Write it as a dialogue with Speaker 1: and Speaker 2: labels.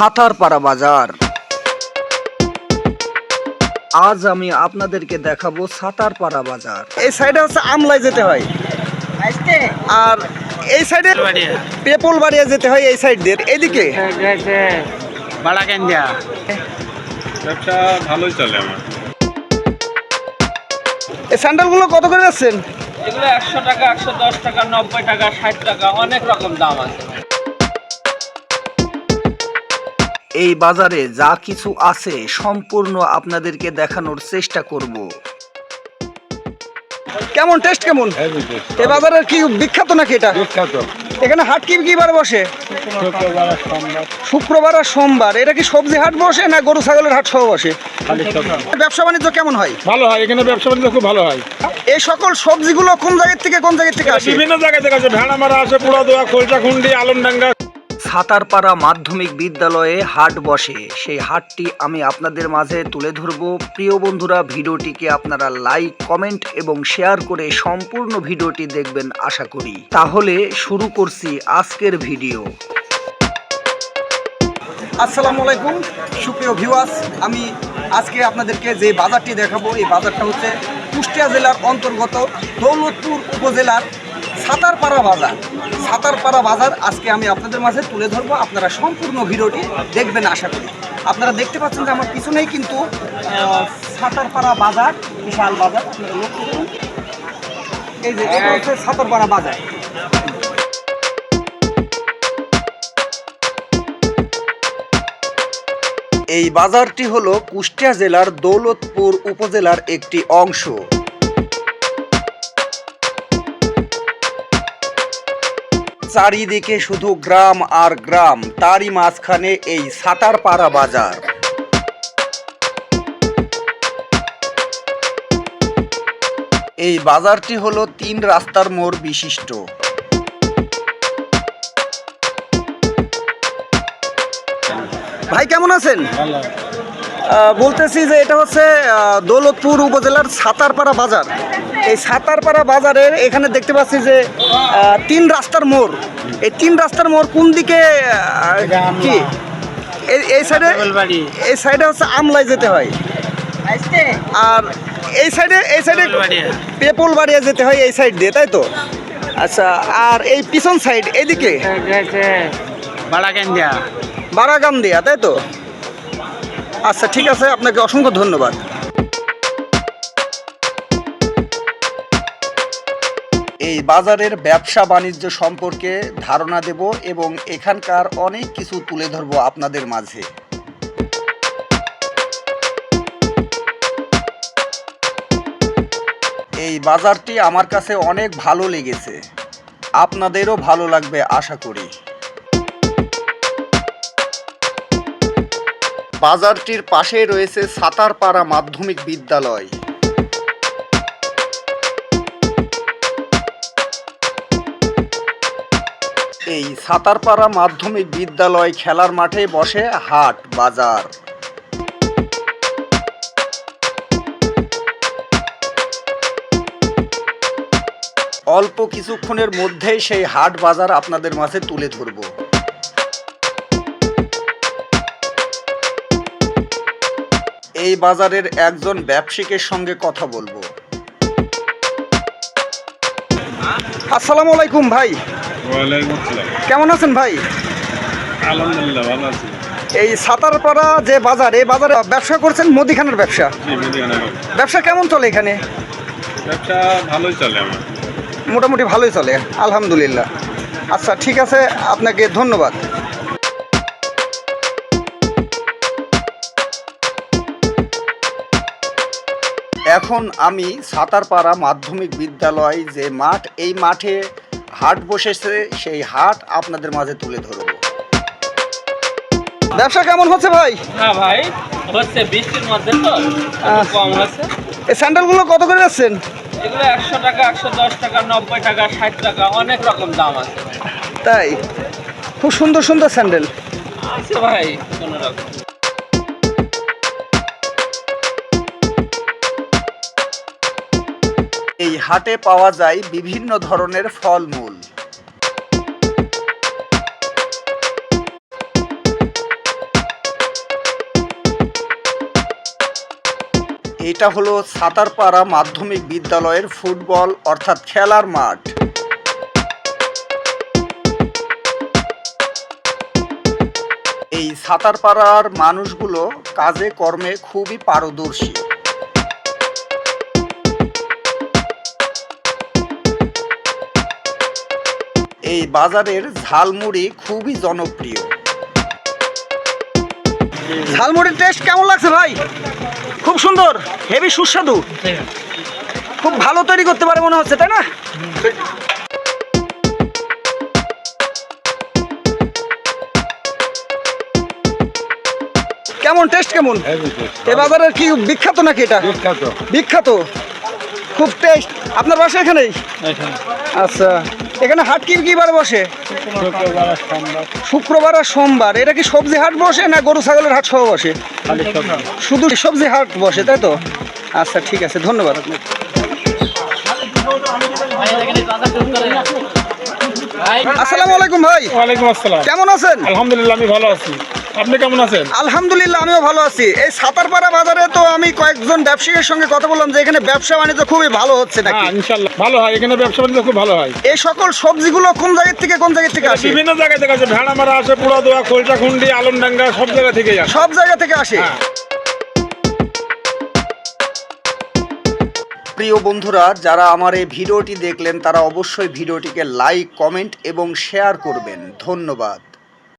Speaker 1: সাতারপাড়া বাজার। আজ আমি আপনাদেরকে দেখাবো সাতারপাড়া বাজার। এই সাইডে হচ্ছে আমলায় যেতে হয়। আর এই সাইডে পেপল বাড়িয়ে যেতে হয় এই সাইড দিয়ে। এদিকে?
Speaker 2: বাড়া
Speaker 3: ব্যবসা ভালোই চলে আমার।
Speaker 1: এই স্যান্ডেলগুলো কত করে যাচ্ছেন?
Speaker 2: এগুলো একশো টাকা একশো দশ টাকা নব্বই টাকা ষাট টাকা অনেক রকম দাম আছে।
Speaker 1: এই বাজারে যা কিছু আছে সম্পূর্ণ আপনাদেরকে দেখানোর চেষ্টা করব। কেমন টেস্ট কেমন? এই বাজারের কি বিখ্যাত নাকি এটা? এখানে হাট কি কি বার বসে? শুক্রবার আর সোমবার। এটা কি সবজি হাট বসে না গরু ছাগলের হাট সহ বসে? ব্যবসা বাণিজ্য কেমন হয়?
Speaker 3: ভালো হয় এখানে ব্যবসা বাণিজ্য খুব ভালো হয়।
Speaker 1: এই সকল সবজিগুলো কোন জায়গা থেকে কোন জায়গা থেকে আসে?
Speaker 3: বিভিন্ন জায়গা থেকে আছে ভেড়া মারা আছে পুরা দোয়া খোলচা খুন্ডি আলমডাঙ্গা।
Speaker 1: সাতারপাড়া মাধ্যমিক বিদ্যালয়ে হাট বসে। সেই হাটটি আমি আপনাদের মাঝে তুলে ধরব। প্রিয় বন্ধুরা, ভিডিওটিকে আপনারা লাইক, কমেন্ট এবং শেয়ার করে সম্পূর্ণ ভিডিওটি দেখবেন, আশা করি। তাহলে শুরু করছি আজকের ভিডিও। আসসালামু আলাইকুম, সুপ্রিয় ভিউয়ার্স আমি আজকে আপনাদেরকে যে বাজারটি দেখাবো, এই বাজারটা হচ্ছে কুষ্টিয়া জেলার অন্তর্গত দৌলতপুর উপজেলার সাতারপাড়া বাজার। সাতারপাড়া বাজার আজকে আমি আপনাদের মাঝে তুলে ধরবো। আপনারা সম্পূর্ণ ভিডিওটি দেখবেন আশা করি। আপনারা দেখতে পাচ্ছেন যে আমার পিছনেই কিন্তু সাতারপাড়া বাজার, বিশাল বাজার। এই যে, এটা হচ্ছে সাতারপাড়া বাজার। এই বাজারটি হলো কুষ্টিয়া জেলার দৌলতপুর উপজেলার একটি অংশ। চারিদিকে শুধু গ্রাম আর গ্রাম, তারই মাঝখানে এই সাতারপাড়া বাজার। এই বাজারটি হলো তিন রাস্তার মোড় বিশিষ্ট। ভাই, কেমন আছেন? বলতেছি যে এটা হচ্ছে দৌলতপুর উপজেলার সাতারপাড়া বাজার। এই সাতারপাড়া বাজারের এখানে দেখতে পাচ্ছি যে তিন রাস্তার মোড়। এই তিন রাস্তার মোড় কোন দিকে কি? এই- সাইডে এই সাইডে হচ্ছে আমলায় যেতে হয়। আর এই সাইডে এই সাইডে পেপল বাড়িয়ে যেতে হয় এই সাইড দিয়ে তাই তো? আচ্ছা আর এই পিছন সাইড এদিকে?
Speaker 2: বাড়া কেন দিয়া
Speaker 1: বারাগাম দিয়া তাই তো? আচ্ছা ঠিক আছে, আপনাকে অসংখ্য ধন্যবাদ। এই বাজারের ব্যবসা বাণিজ্য সম্পর্কে ধারণা দেব এবং এখানকার অনেক কিছু তুলে ধরবো আপনাদের মাঝে। এই বাজারটি আমার কাছে অনেক ভালো লেগেছে। আপনাদেরও ভালো লাগবে, আশা করি। বাজারটির পাশে রয়েছে সাতারপাড়া মাধ্যমিক বিদ্যালয়। এই সাতারপাড়া মাধ্যমিক বিদ্যালয় খেলার মাঠে বসে হাট বাজার। অল্প কিছুক্ষণের মধ্যেই সেই হাট বাজার আপনাদের মাঝে তুলে ধরবো। এই বাজারের একজন ব্যবসায়িকের সঙ্গে কথা বলব। আসসালামু আলাইকুম ভাই। কেমন আছেন ভাই?
Speaker 3: আলহামদুলিল্লাহ ভালো আছি।
Speaker 1: এই সাতারপাড়া যে বাজার এই বাজারে ব্যবসা করছেন? মুদিখানার ব্যবসা। ব্যবসা কেমন চলে এখানে?
Speaker 3: ব্যবসা ভালোই চলে আমার।
Speaker 1: মোটামুটি ভালোই চলে আলহামদুলিল্লাহ। আচ্ছা ঠিক আছে আপনাকে ধন্যবাদ। এখন আমি সাতারপাড়া মাধ্যমিক বিদ্যালয় যে মাঠ এই মাঠে হাট বসেছে সেই হাট আপনাদের মাঝে তুলে ধরব। ব্যবসা কেমন হচ্ছে ভাই?
Speaker 2: হ্যাঁ ভাই হচ্ছে বৃষ্টির মধ্যে তো কম হচ্ছে।
Speaker 1: এই স্যান্ডেলগুলো কত করে যাচ্ছেন?
Speaker 2: এগুলো একশো টাকা একশো দশ টাকা নব্বই টাকা ষাট টাকা অনেক রকম দাম আছে।
Speaker 1: তাই? খুব সুন্দর সুন্দর স্যান্ডেল।
Speaker 2: আছে ভাই কোনো রকম।
Speaker 1: এই হাটে পাওয়া যায় বিভিন্ন ধরনের ফলমূল। এটা হলো সাতারপাড়া মাধ্যমিক বিদ্যালয়ের ফুটবল, অর্থাৎ খেলার মাঠ। এই সাতারপাড়ার মানুষগুলো কাজে, কর্মে খুবই পারদর্শী। এই বাজারের ঝালমুড়ি খুবই জনপ্রিয়। ঝালমুড়ির টেস্ট কেমন লাগছে ভাই? খুব সুন্দর হেভি সুস্বাদু। খুব ভালো তৈরি করতে পারে মনে হচ্ছে তাই না? কেমন টেস্ট কেমন? এ বাজারের কি বিখ্যাত নাকি এটা? বিখ্যাত। খুব টেস্ট আপনার বাসা এখানেই? আচ্ছা। এখানে হাট কি কি বার বসে? শুক্রবার আর সোমবার। এটা কি সবজি হাট বসে না গরু ছাগলের হাট সহ বসে? শুধু সবজি হাট বসে তাই তো? আচ্ছা ঠিক আছে ধন্যবাদ আসসালামু আলাইকুম ভাই।
Speaker 3: ওয়ালাইকুম আসসালাম।
Speaker 1: কেমন আছেন?
Speaker 3: আলহামদুলিল্লাহ আমি ভালো আছি। আপনি কেমন আছেন?
Speaker 1: আলহামদুলিল্লাহ আমিও ভালো আছি। এই সাতারপাড়া বাজারে তো কয়েকজন ব্যবসায়ীর সঙ্গে কথা বললাম যে এখানে ব্যবসা বাণিজ্য খুবই ভালো হচ্ছে নাকি?
Speaker 3: হ্যাঁ ইনশাল্লাহ। ভালো হয় এখানে ব্যবসা বাণিজ্য খুব ভালো হয়।
Speaker 1: এই সকল সবজিগুলো কোন জায়গা থেকে কোন জায়গা থেকে আসে?
Speaker 3: বিভিন্ন জায়গা থেকে আসে। ভেড়া মারা আসে পুরা দোয়া খোলচা খুন্ডি আলমডাঙ্গা সব জায়গা থেকে আসে।
Speaker 1: সব জায়গা থেকে আসে?
Speaker 3: হ্যাঁ।
Speaker 1: প্রিয় বন্ধুরা যারা আমার এই ভিডিওটি দেখলেন তারা অবশ্যই ভিডিওটিকে লাইক কমেন্ট এবং শেয়ার করবেন। ধন্যবাদ।